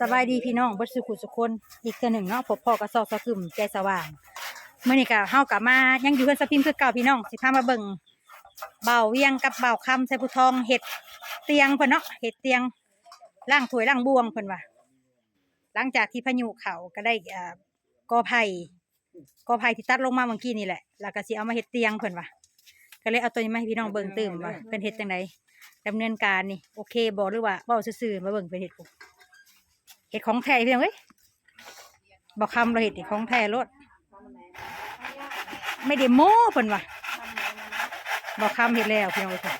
สบายดีพี่น้องเบิดสุขุสุคนอีกเทื่อหนึ่งเนาะพบพ่อกับซอกซอกึมใจสว่างเมื่อนี้ก็เฮากลับมายังอยู่เพื่อนสะพิมพ์คือเก่าพี่น้องสิพามาเบิ่งเบาเวียงกับเบาคำใส่ผู้ทองเห็ดเตียงเพิ่นเนาะเห็ดเตียงล่างถวยล่างบวงเพิ่นว่าหลังจากที่พายุเขาก็ได้อ่ากอไผ่กอไผ่ที่ตัดลงมาเมื่อกี้นี่แหละแล้วก็สิเอามาเห็ดเตียงเพิ่นว่าก็เลยเอาตัวนี้มาให้พี่น้องเบิ่งตื่มว่าเพิ่นเฮ็ดจังไดดำเนินการนี่โอเคบ่หรือว่าเว้าซื่อๆมาเบิ่งเพิ่นเฮ็ดปุ๊ เห็ดของแท้เพียงเว้ยบอกคำเราเห็ดนี่ของแท้รถไม่ได้โม้เพิ่นว่ะบอกคำเห็ดแล้วพี่น้องเอ้ย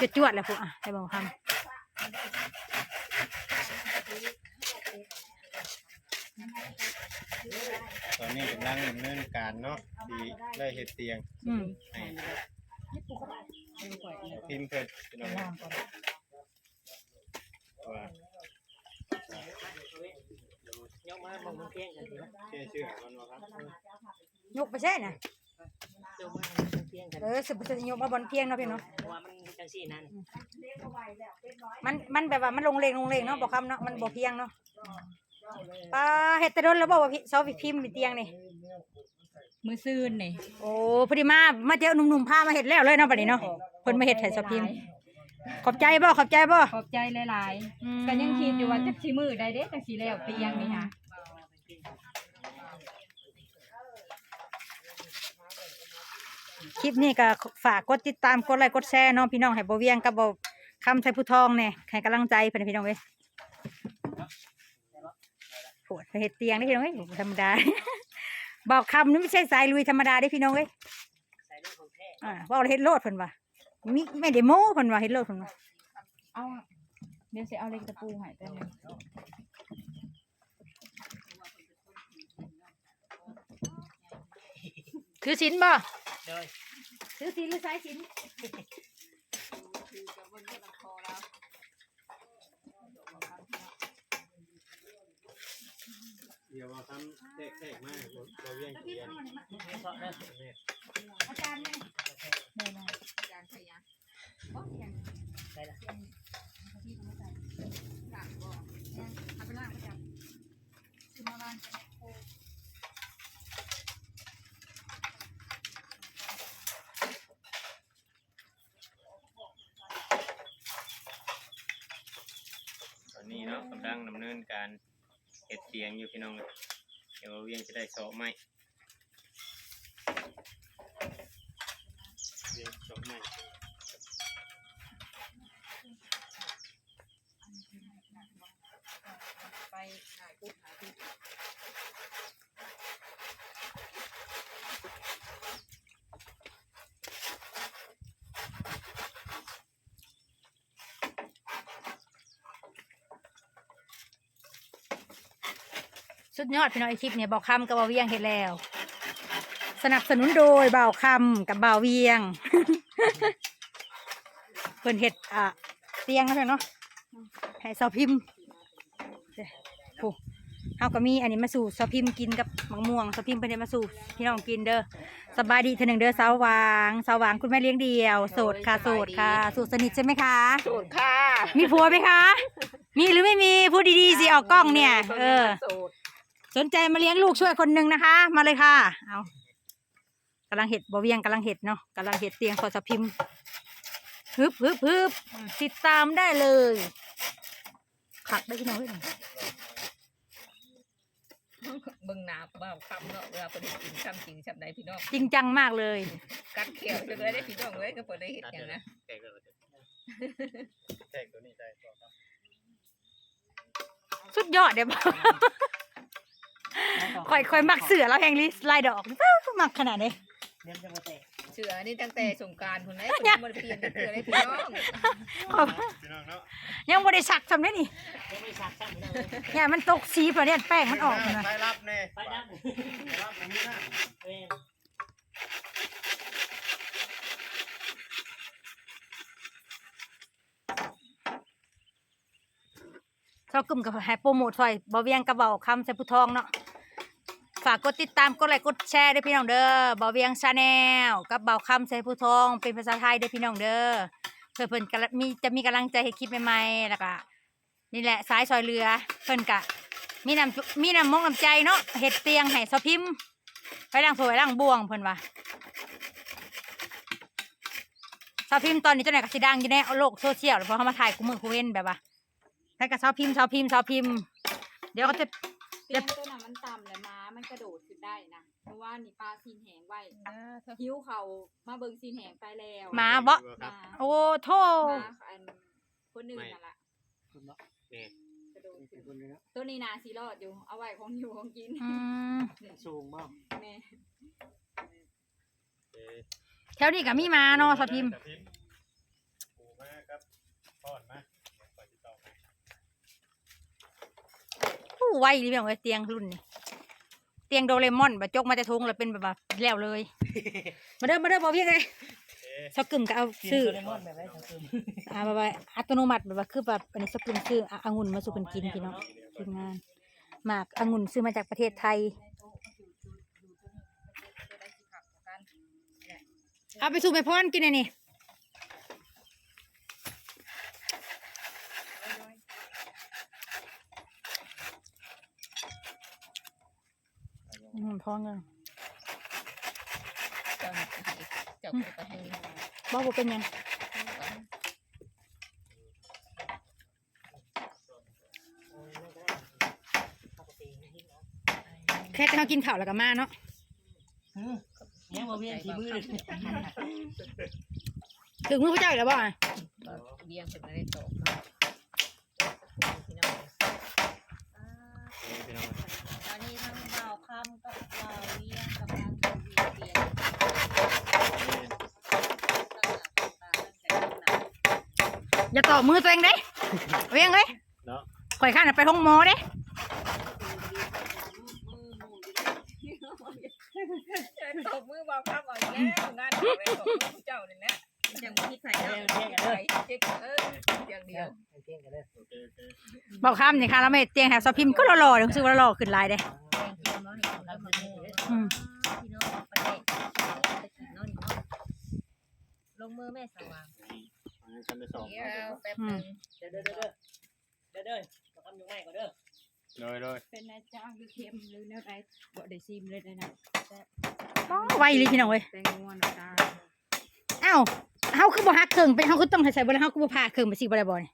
จะจวดๆแล้วพวกอะให้บอกคตอนนี้กำลังดำเนินการเนาะที่ได้เฮ็ดเตียงำอืมให้พิมพ์เพิ่นพี่น้องว่า เชื่อเชื่อมันว่าครับยกไปใช่น่ะเออสิบสิยกมาบนเพียงเนาะพี่เนาะเพราะว่ามันจังซี่นั่นมันมันแบบว่ามันลงเลงลงเลงเนาะบอกคำเนาะมันบอกเพียงเนาะปลาเห็ดแตะดนแล้วบอกว่าพี่ซอฟพิมพ์มีเตียงนี่มือซื่นนี่โอ้พอดีมามาเจอหนุ่มๆพามาเห็ดแล้วเลยเนาะบัดนี้เนาะเพิ่นมาเห็ดไห้ซอฟพิมพ์ขอบใจบ่ขอบใจบ่ขอบใจหลายอืมๆก็ยังคิดอยู่ว่าจักสิมือใดเด้จักสิแล้วเตียงนี่ค่ะ คลิปนี้ก็ฝากกดติดตามกดไลค์กดแชร์เน้องพี่น้องให้บ่เวียงกับบ่คำใส่ผู้ทองเนี่ยให้กำลังใจเพิ่นให้พี่น้องเว้ยปวดไปเฮ็ดเตียงนี่พี่น้องเว้ยบ่ธรรมดา บอกคำนี่ไม่ใช่สายลุยธรรมดาเด้พี่น้องเว้ยใส่ลูกของแท้อ่าว่าเฮ็ดโลดเพิ่นว่ามิไม่ได้โม้เพิ่นว่าเฮ็ดโลดเพิ่นว่าเอาอะเดี๋ยวสิเอาเหล็กตะปูให้แป๊บนึงถือศีลบ่ โดยถือศีลหรือสายศีลเดี๋ยวว่าทำแทกๆมากเราเวียงเตียงเพราะเด้ออาจารย์เนี่ยได้ได้ใส่ละเอาไปล้างอาจารย์สิมาล้าง ตอนนี้เนาะกำลังดำเนินการ เห็ดเตียงอยู่พี่น้องเดี๋ยวว่าเวียงจะได้โซะไม้เวียงโซะไม้ ไปถ่ายปุ๊บหาที่ สุดยอดพี่น้องไอคลิปเนี่ยเบาคำกับเบาเวียงเห็นแล้ว สนับสนุนโดยเบาคำกับเบาเวียง เพิ่นเห็ดอะเตียงนะเพื่อนเนาะให้สาวพิมพ์เด้อโอ้เฮาก็มีอันนี้มาสู่สาวพิมพ์กินกับมะม่วงสาวพิมพ์เพิ่นได้มาสู่พี่น้องกินเด้อสบายดีเทอหนึ่งเด้อสาวหวางสาวหวางคุณแม่เลี้ยงเดี่ยวโสดค่ะโสดค่ะโสูตรสนิทใช่ไหมคะ สูตรค่ะมีผัวไหมคะ มีหรือไม่มี พูดดีๆสิออกกล้องเนี่ย เออ สูตร สนใจมาเลี้ยงลูกช่วยคนหนึ่งนะคะ มาเลยค่ะ เอากำลังเห็ดบเวียงกำลังเห็ดเนาะกำลังเห็ดเตียงโทรศัพท์พิมพ์ฮึบฮึบฮึบติดตามได้เลยขัดได้พี่น้องเอ้ยเบิ่งหน้าบ่าวคำเนาะเวลาเพิ่นกินคำจริงคำใดพี่น้องจริงจังมากเลย กัดเขียวจังเลยได้พี่น้องเอ้ยก็เพิ่นได้เฮ็ดหยังนะแทกเลยแทกตัวนี้ได้ก็ครับสุดยอดเดี๋ยวบอก คอยคอยมักเสือแล้วแหงลิสไลด์ดอกมักขนาดนี้เดี๋ยวจะมาแตกเสือนี่ตั้งแต่สงกรารพุ่นได้เพิ่นบ่ได้เปลี่ยนจักเทื่อได้พี่น้องพี่น้องเนาะยังบ่ได้สักทำได้นี่ยังไม่สักซ้ำเลยเนี่ยมันตกสีประเด็นแป้งมันออกนะไปรับแน่ไปดับไปรับตรงนี้นะเว้ยเท่ากึ่มกับให้โปรโมทถอยบ่เวียงกระเบาคำใส่ผู้ทองเนาะ ฝากกดติดตามกดไลค์กดแชร์ด้วยพี่น้องเด้อบ่เวียงชาแนลกับเบาคำใส่ผู้ทองเป็นภาษาไทยด้อพี่น้องเด้อเพื่อเพิ่นกะละมีจะมีกำลังใจให้คลิปใหม่ๆแล้วก็นี่แหละสายซอยเรือเพิ่นกะ มีน้ำมีน้ำมกน้ำใจเนาะเห็ดเตียงให้สะพิมพ์ไปล้างถ้วยล้างบวงเพิ่นว่าสะพิมพ์ตอนนี้เจ้าไหนก็สิดังอยู่ในโลกโซเชียลเพราะเขามาถ่ายกูมือกูเว้นแบบว่าแต่กับสะพิมพ์สะพิมพ์สะพิมพ์ เดี๋ยวเขาจะเตียงตัวนั้นมันต่ำเลย ได้นะเพราะว่านี่ปลาซีนแหงไว้หิ้วเขามาเบิ่งซีนแหงไปแล้วหมาบ่หมาโอ้โทหมาอันคนหนึ่งนั่นแหละนี่กระโดดขึ้นตัวนี้นาสีรอดอยู่เอาไว้ของอยู่ของกินอืมสูงบ่แม่เอ๊ะแถวนี้ก็มีมาเนาะสะพิมพ์สะพิมพ์ปูมาครับทอดมาเดี๋ยวก่อนจะต่อมาผู้ไวรีบเอาไว้เตียงรุ่นนี้ เตียงโดเรมอนบะจกมาแต่ทงแล้วเป็นแบบว่าแล้วเลย มาเด้อมาเด้อบอกพี่ไงเอ๊ะสกึมก็เอาเตียงซื้อโดเรมอนแบบไว้ทั้งคืนอ่าแบบว่าอัตโนมัติแบบว่าคือแบบอันนี้สกุลซื้ออะองุ่นมาสู่คนกินพี่น้องทีมงานหมากองุ่นซื้อมาจากประเทศไทย เอาไปสู่ไปพรกินอัน อืมพรกันเจ้าหน้าที่เจ้าไปให้บอกว่าเป็นหยังแค่เขากินข้าวแล้วก็มาเนาะยังบ่เวียนสีมือถึงมือพระเจ้าอีกแล้วบ่อะเลี้ยงเป็นอะไรตกเนาะพี่น้องนี่พี่น้องตอนนี้ทั้งเบาคำกับเบาเวียงกำลังจะวีเตียงอย่าต่อมือตัวเองเด้เวียงเลยเนาะข่อยข้านไปห้องหมอเด้ตบมือบอกครับอกแล้วงานของแม่ของเจ้าเนี่แหละ ยังคิดใส่เนาะเช็คเอออย่างเดียวเตียงกันเด้อโอเคโอเคบอกคำนี่ค่ะแล้วไม่เตียงแถวสะพิมพ์ก็รอๆเดี๋ยวซื้อว่าหล่อขึ้นหลายเด้แกงเทียมเนาะนี่ของเรามาเลยอืมพี่น้องประเทศตะกี้เนาะนี่เนาะลงมือแม่สว่างอันนี้ชั้นที่สองเดี๋ยวแป๊บนึงเด้อเด้อเด้อเด้อเด้อมาทำอยู่ไหนก็เด้อเลยเลยเป็นนายจ้างหรือเค็มหรือแนวใดบ่ได้ซิมเลยนะไวเลยพี่น้องเว้ยแตงงวนตาเอ้า เฮาคือบ่ฮักเครื่องเป็นเฮาคือต้องให้ใส่บ่ได้เฮาคือบ่พาเครื่องไปสิบ่ได้บ่นี่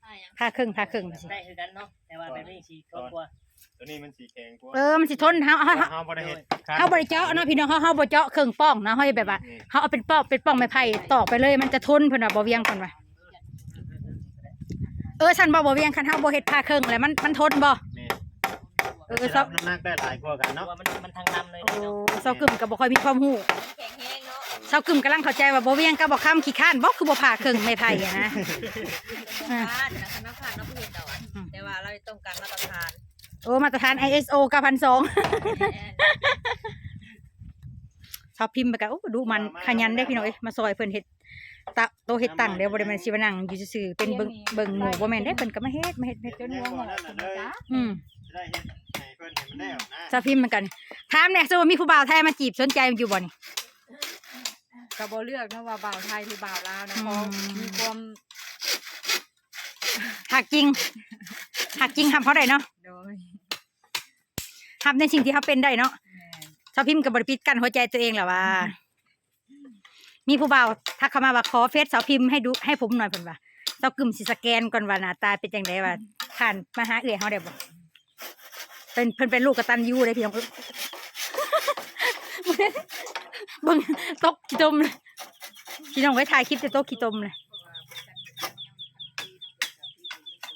ใช่ยังพาเครื่องพาเครื่องไปสิได้คือกันเนาะแต่ว่าแบบนี้สีทนกว่าตัวนี้มันสีแข็งกว่าเออมันสิทนเฮาเฮาเฮาเฮาบ่ได้เฮ็ดเฮาบ่ได้เจาะเนาะพี่น้องเฮาเฮาบ่เจาะเครื่องป้องนะเฮาให้แบบว่านี่เฮาเอาเป็นป้องเป็นป้องไม้ไผ่ตอกไปเลยมันจะทนเพิ่นว่าบ่เวียงเพิ่นว่าเออฉันบ่บ่เวียงคันเฮาบ่เฮ็ดพาเครื่องแล้วมันมันทนบ่นี่เออจะซอรับน้ำหนักได้หลายกว่ากันเพเนาะราะว่ามันมันทางดำเลยโอ้เนาะเซากึ่มก็บ่ค่อยมีความรู้แข็งแห้ง เนาะเซากึ่มกำลังเข้าใจว่าบ่เวียงกับบ่ค้ำขี้ข้านบ่คือบ่พาเครื่องไม้ไผ่อะนะผ่านนะคณะผ่านเนาะผู้เห็นดอกอะแต่ว่าเราต้องการมาตรฐานโอ้มาตรฐาน ISO 9002 ชอบพิมพ์ไปกันโอ้ดูมันขยันได้อพี่น้องเอ้ยมาซอยเพิ่นเฮ็ดตะโตเฮ็ดตั้งเดี๋ยวบ่ได้แม่นสิมานั่งอยู่ซื่อๆเป็นเบิ่งเบิ่งหมู่บ่แม่นได้อเพิ่นก็มาเฮ็ดมาเฮ็ดเฮ็ดจนงงอคุณจ้าอืมจะได้เฮ็ดให้เพิ่นเห็นมันแล้วนะชอบพิมพ์เหมือนกันถามแหน่สมมุติมีผู้บ่าวไทยมาจีบสนใจอยู่บ่นี่ ก็บ่เลือกนะว่าบ่าวไทยหรือบ่าวลาวนะเพราะอืมมีความหักจริงหักจริงทำเขาได้เนาะโดยทำในสิ่งที่เขาเป็นได้เนาะชอบพิมพ์กับบริปิดกันหัวใจตัวเองแหละว่า มีผู้บ่าวทักเข้ามาว่าขอเฟซสาวพิมพ์ให้ดูให้ผมหน่อยเพิ่นว่าเจ้ากึ่มสิสแกนก่อนว่าหน้าตาเป็นจังไดว่าผ่านมาหาเอื้อยเฮาได้บ่เป็นเพิ่นเป็นลูกกตัญญูเลยพี่น้อง เบิ่งตกขี้ตมเลยพี่น้องไว้ถ่ายคลิปจะตกขี้ตมเลย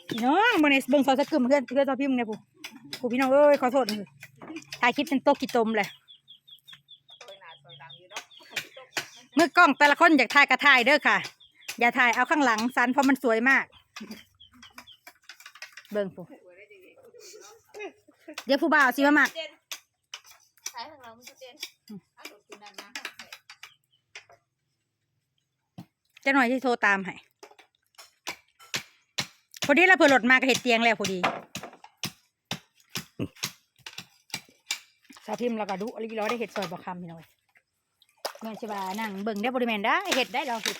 พี่น้องเบิ่งในเบิ่งซอยสะกึมเพื่อนเพื่อนสาวพิมพ์เนี่ยผู้ผู้พี่น้องเอ้ยขอโทษเลยถ่ายคลิปเป็นตกขี้ตมเลยเมื่อกล้องแต่ละคนอยากถ่ายก็ถ่ายเด้อค่ะ อย่าถ่ายเอาข้างหลังสันเพราะมันสวยมาก เบิ่งผู้เดี๋ยวผู้บ่าวสิมามักใช้ของเราไม่เจนอะดูคุณนั่นนะ จะหน่อยที่โทรตามให้พอดีเราเผื่อรถมาก็เห็ดเตียงแล้วพอดีสาวพิมพ์เราก็ดูอลีร้อยได้เห็ดซอยบอกคำพี่น้อยแม่นสิว่านั่งเบิ่งได้บริเวณได้เห็ดได้เราเห็ด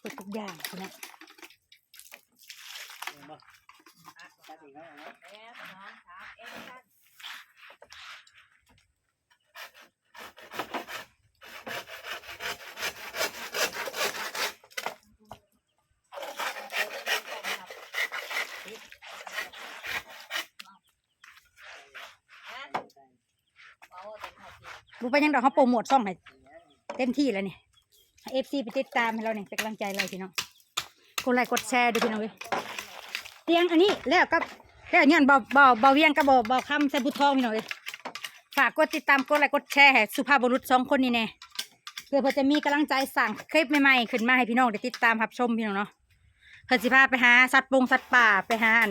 เห็ดทุกอย่างพี่น้องแล้วสองสามเอ็ก บุไปยังดอกเขาโปรโมทช่องให้เต็มที่แล้วนี่เอฟซีไปติดตามให้เราเนี่ยเป็นกำลังใจเราพี่น้องกดไลค์กดแชร์ด้วยพี่น้องเลยเตียงอันนี้แล้วกับแล้วเนี่ยเบาเบาเบาเวียงกับเบาเบาคำใส่บุทองพี่น้องเลยฝากกดติดตามกดไลค์กดแชร์ให้สุภาพบุรุษสองคนนี้แน่เพื่อเพื่อจะมีกำลังใจสั่งคลิปใหม่ๆขึ้นมาให้พี่น้องได้ติดตามรับชมพี่น้องเนาะเพิ่นสิพาไปหาสัตว์ปงสัตว์ป่าไปหาน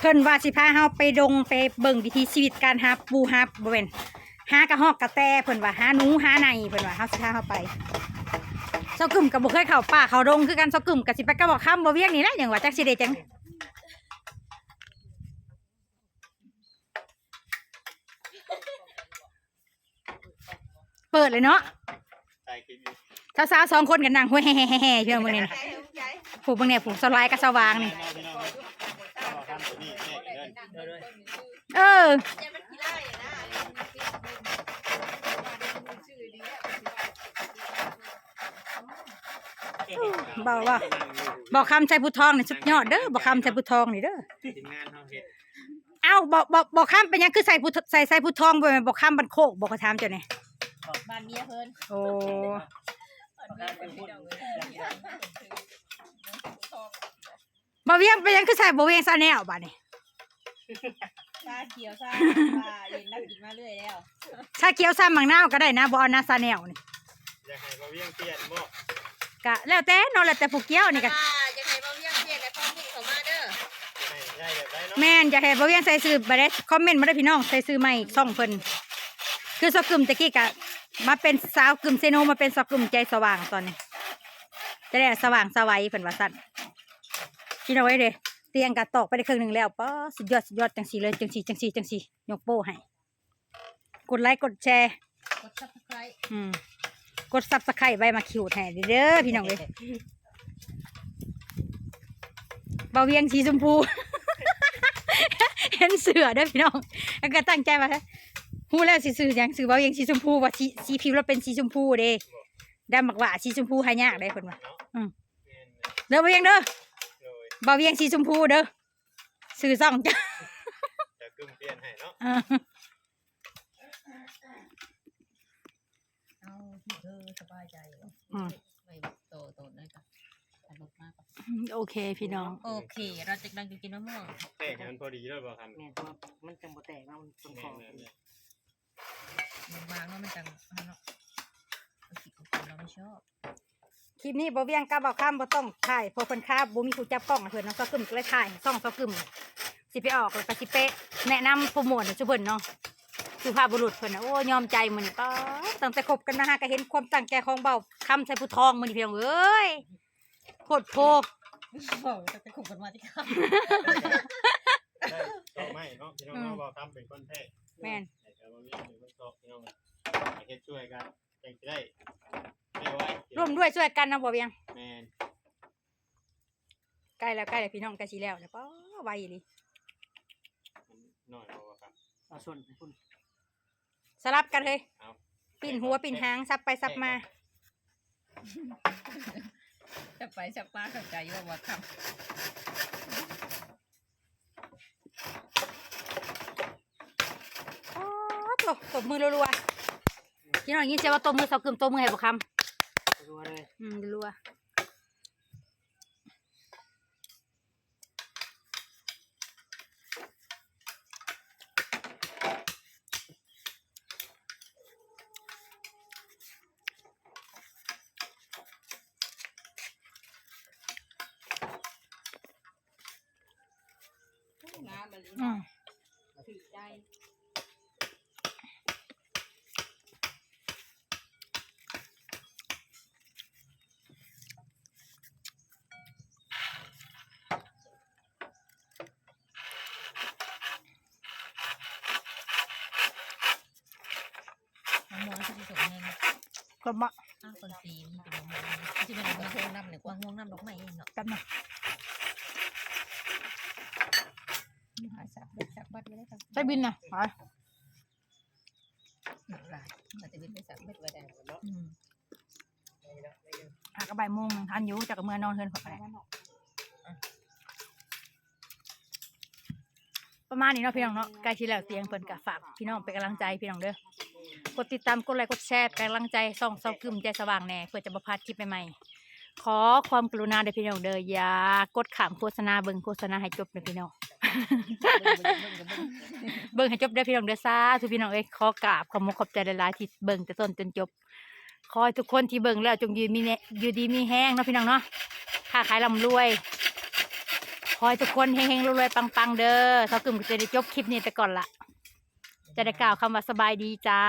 เพิ่นว่าสิพาเฮาไปดงไปเบิ่งวิถีชีวิตการหาปูหาบ่แม่น หากระหอกกระแตเพิ่นว่าหาหนูหาในเพิ่นว่าเฮาสิพาเฮาไปเซากึ่มก็บ่เคยเข้าป่าเข้าดงคือกันเซากึ่มก็สิไปกระบอกคำบ่เวียงนี่แหละหยังว่าจักสิได้จังเปิดเลยเนาะส่คลิปอยู่สาวๆสองคนกันนั่งห้วยแฮ่ๆๆๆเพิ่นเบิ่งนี่นะผูกเบิ่งเนี่ยผูกสลายกับสว่างนี่พี่น้ออทำตัวนี้แม่กันเดิน เออ จะเป็นกีฬาอย่างนะชื่อดีแล้ว เบาว่าบอกคำใส่ผู้ทองนี่สุดยอดเด้อบอกคำใส่ผู้ทองนี่เด้อทีมงานเขาเฮ็ดเอ้าบอกบอกบอกคำเป็นหยังคือใส่ผู้ใส่ใส่ผู้ทองบ่แม่นบอกคำบันโคกบอกกระทำเจ้าเนี่ยบ้านเมียเพิ่นโอ้บ้านเมียเพิ่นพี่น้องเอ้ยทองบ่เวียงเป็นหยังคือใส่บ่เวียงซาแนวบัดนี้ชาเขียวชาปลาเย็นนักกินมาเรื่อยแล้วชาเขียวซ้ำมังนาวก็ได้นะบ่เอานาซาแนวนี่อยากให้มาเวียงเปลี่ยนบ่ ก็แล้วแต่เนาะแล้วแต่ผู้เกี่ยวนี่ก็อ่าจะให้มาเวียงเพียนและข้อมูลเข้ามาเด้อให้ได้แบบไรเนาะแม่นอยากให้บ่เวียงใส่ซื้อบ่ได้คอมเมนต์มาได้อพี่น้องใส่ซื้อใหม่อีกช่องเพิ่นคือซอกกึมตะกี้ก็มาเป็นสาวกึมเซโนมาเป็นซอกกึมใจสว่างตอนนี้จะได้สว่างสวัยเพิ่นว่าซั่นกินเอาไว้เด้เตียงกะตอกไปได้ครึ่งหนึงแล้วป้อสุดยอดสุดยอดจังสีเลยจังสีจังสีจังสียกโป้ให้กดไลค์กดแชร์ กด Subscribe อืม กดซับสไครต์ใบมาคิวแทนเด้อพี่น้องเลยเบาเวียงสีชมพู เห็นเสือเด้อพี่น้องแล้วก็ตั้งใจมาฮู้แล้วสิซื้อหยังซื้อเบาเวียงสีชมพูว่าสีสีผิวเราเป็นสีชมพูเด้ดำบักหว่าสีชมพูหายากได้คนว่าเนาะอืมแม่นเด้อเบาเวียงเด้อโดยเบาเวียงสีชมพูเด้อซื้อซ่องจ้ะจะกึ่มเปลี่ยนให้เนาะ อ่า เอาที่เธอ สบายใจอืมไม่โตโตได้กับถ่ายรูปมากกว่าโอเค พี่น้อง โอเค เราจะนั่งกินมะม่วงแม่ให้มันพอดีเลยบ่ครับแม่นว่ามันจังบ่แตกนะมันตรงคแม่อนแม่แม่มันบางเนาะมันจังอันนั้นเนาะมันสิเราไม่ชอบคลิปนี้บ่เวียงกับบ่ข้ามบ่ต้องถ่ายเพราะเพิ่นค้าบ่มีผู้จับกล้องให้เพิ่นเนาะซอกกึมก็เลยถ่ายซ่องซอกกึมสิไปออกแล้วก็สิไปแนะนำโปรโมทให้ซุเพิ่นเนาะ สุภาพบุรุษเพิ่นน่ะโอ้ยอมใจมื้อนี้ป้าดตั้งแต่คบกันมาหาก็เห็นความตั้งใจของเบาคำใส่ผู้ทองมื้อนี้พี่น้องเอ้ยโคตรโพบอกจะไปขุกันมาที่ข้าได้ต่อไม่เนาะพี่น้องเนาะว่าทำเป็นคนแท้แม่นให้กับมาเวียงเป็นคนตอกพี่น้องให้เฮ็ดช่วยกันจังสิได้ได้ไว้ร่วมด้วยช่วยกันนะบ่เวียงแม่นใกล้แล้วใกล้แล้วพี่น้องใกล้สิแล้วแล้วป้าไวอีหลีมันน้อยบ่ว่าครับเอาส่วนคุณ สลับกันเลยเอาปิ้นหัวปิ้นหางซับไปซับมา จะไปจะป้าเข้าใจว่าว่าทอ๋อตบตบมือรัวๆพี่น้องยินเสียงว่าตบมือซอกกึมตบมือให้บ่คำรัวเลย อืมรัวๆ อืมถือใจำมะม่วงที่สุดในกลมอะอ้าวคนตีมันเป็นมะม่วงที่เป็นมะม่วงน้ำเนี่ยกว่ามะม่วงน้ำดอกไม้เองเนาะ กันนะ หาสักเบ็ดสักบัดไม่ได้ครับใช้บินนะไปหนักหลายมันจะบินไปสักเบ็ดไว้ได้อืมหากระบายโมงทันอยู่จากกับเมื่อนอนเฮือนขอไปประมาณนี้เนาะพี่น้องเนาะใกล้ที่แล้วเตียงเพิ่นก็ฝากพี่น้องเป็นกำลังใจพี่น้องเด้อกดติดตามกดไลค์กดแชร์เป็นกำลังใจส่องเสากึมใจสว่างแน่เพื่อจะบพลาดคลิปใหม่ๆขอความกรุณาเด้อพี่น้องเด้ออย่ากดขามโฆษณาเบิ่งโฆษณาให้จบเด้อพี่น้อง เบิ่งให้จบได้พี่น้องเด้อซ่าทุกพี่น้องเอ้ยขอกราบขอมุณขอบใจหลายๆที่เบิ่งแต่ต้นจนจบ ขอให้ทุกคนที่เบิ่งแล้วจงยืนมีแนอยู่ดีมีแห้งเนาะพี่น้องเนาะค้าขายร่ำรวย ขอให้ทุกคนเฮงๆรวยๆปังๆ เด้อเท่ากึ่มก็จะได้จบคลิปนี้ไปก่อนละจะได้กล่าวคำว่าสบายดีจ้า